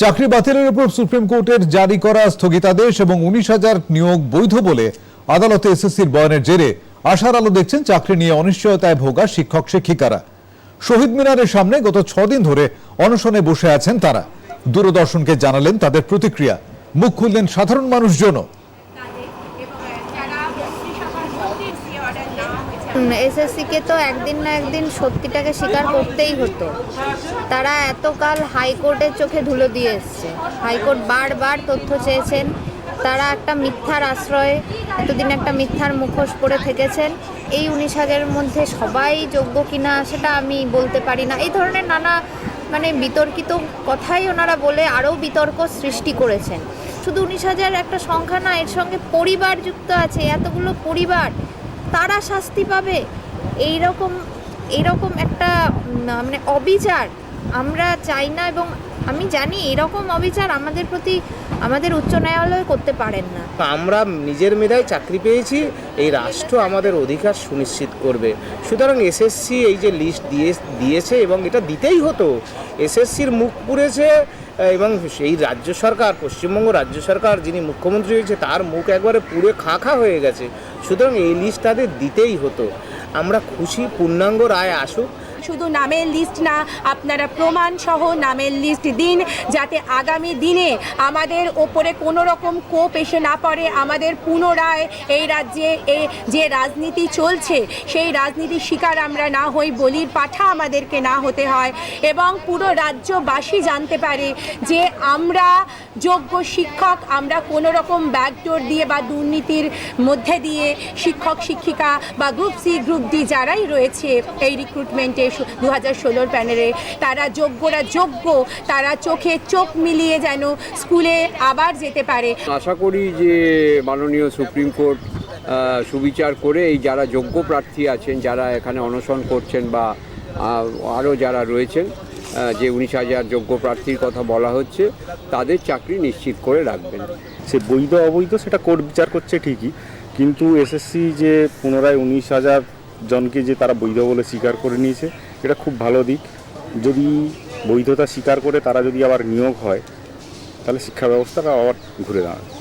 চাকরি বাতিলের উপর সুপ্রিম কোর্টের জারি করা স্থগিতাদেশ এবং উনিশ হাজার নিয়োগ বৈধ বলে আদালতে এসএসসির বয়ানের জেরে আশার আলো দেখছেন চাকরি নিয়ে অনিশ্চয়তায় ভোগা শিক্ষক শিক্ষিকারা। শহীদ মিনারের সামনে গত ছদিন ধরে অনশনে বসে আছেন তারা। দূরদর্শনকে জানালেন তাদের প্রতিক্রিয়া। মুখ খুললেন সাধারণ মানুষজনও। এসএসসিকে তো একদিন না একদিন সত্যিটাকে স্বীকার করতেই হতো। তারা এতকাল হাইকোর্টের চোখে ধুলো দিয়ে এসছে। হাইকোর্ট বারবার তথ্য চেয়েছেন, তারা একটা মিথ্যার আশ্রয়ে এতদিন একটা মিথ্যার মুখোশ পরে থেকেছেন। এই উনিশ হাজারের মধ্যে সবাই যোগ্য কিনা সেটা আমি বলতে পারি না। এই ধরনের নানা মানে বিতর্কিত কথাই ওনারা বলে আরও বিতর্ক সৃষ্টি করেছেন। শুধু উনিশ হাজার একটা সংখ্যা না, এর সঙ্গে পরিবার যুক্ত আছে, এতগুলো পরিবার। তারা শাস্তি পাবে। এই রকম এইরকম একটা মানে অবিচার আমরা চাই না এবং আমি জানি এরকম অবিচার আমাদের প্রতি, আমাদের উচ্চ ন্যায়ালয় করতে পারেন না। আমরা নিজের মেধায় চাকরি পেয়েছি, এই রাষ্ট্র আমাদের অধিকার সুনিশ্চিত করবে। সুতরাং এসএসসি এই যে লিস্ট দিয়ে, দিয়েছে এবং এটা দিতেই হতো। এসএসসির মুখ পুড়েছে এবং সেই রাজ্য সরকার, পশ্চিমবঙ্গ রাজ্য সরকার যিনি মুখ্যমন্ত্রী হয়েছে, তার মুখ একবারে পুরো খাঁখা হয়ে গেছে। সুতরাং এই লিস্ট তাদের দিতেই হতো। আমরা খুশি, পূর্ণাঙ্গ রায় আসুক। শুধু নামের লিস্ট না, আপনারা প্রমাণ সহ নামের লিস্ট দিন, যাতে আগামী দিনে আমাদের ওপরে কোনো রকম কোপ এসে না পড়ে, আমাদের পুনরায় এই রাজ্যে, এ যে রাজনীতি চলছে, সেই রাজনীতির শিকার আমরা না হই বলির পাঠা আমাদেরকে না হতে হয়। এবং পুরো রাজ্যবাসী জানতে পারে যে আমরা যোগ্য শিক্ষক, আমরা কোনো রকম ব্যাকডোর দিয়ে বা দুর্নীতির মধ্যে দিয়ে শিক্ষক, শিক্ষিকা বা গ্রুপ সি গ্রুপ ডি যারাই রয়েছে এই রিক্রুটমেন্টে দু হাজার ষোলোর প্যানেলে তারা যোগ্যরা যোগ্য তারা চোখে চোখ মিলিয়ে যেন স্কুলে আবার যেতে পারে। আশা করি যে মাননীয় সুপ্রিম কোর্ট সুবিচার করে এই যারা যোগ্য প্রার্থী আছেন যারা এখানে অনশন করছেন বা আরও যারা রয়েছেন যে উনিশ হাজার যোগ্য প্রার্থীর কথা বলা হচ্ছে তাদের চাকরি নিশ্চিত করে রাখবেন। সে বৈধ অবৈধ সেটা কোর্ট বিচার করছে ঠিকই কিন্তু এসএসসি যে পুনরায় উনিশ হাজার জনকে যে তারা বৈধ বলে স্বীকার করে নিয়েছে, এটা খুব ভালো দিক। যদি বৈধতা স্বীকার করে তারা যদি আবার নিয়োগ হয়, তাহলে শিক্ষা ব্যবস্থাটা আবার ঘুরে দাঁড়ায়।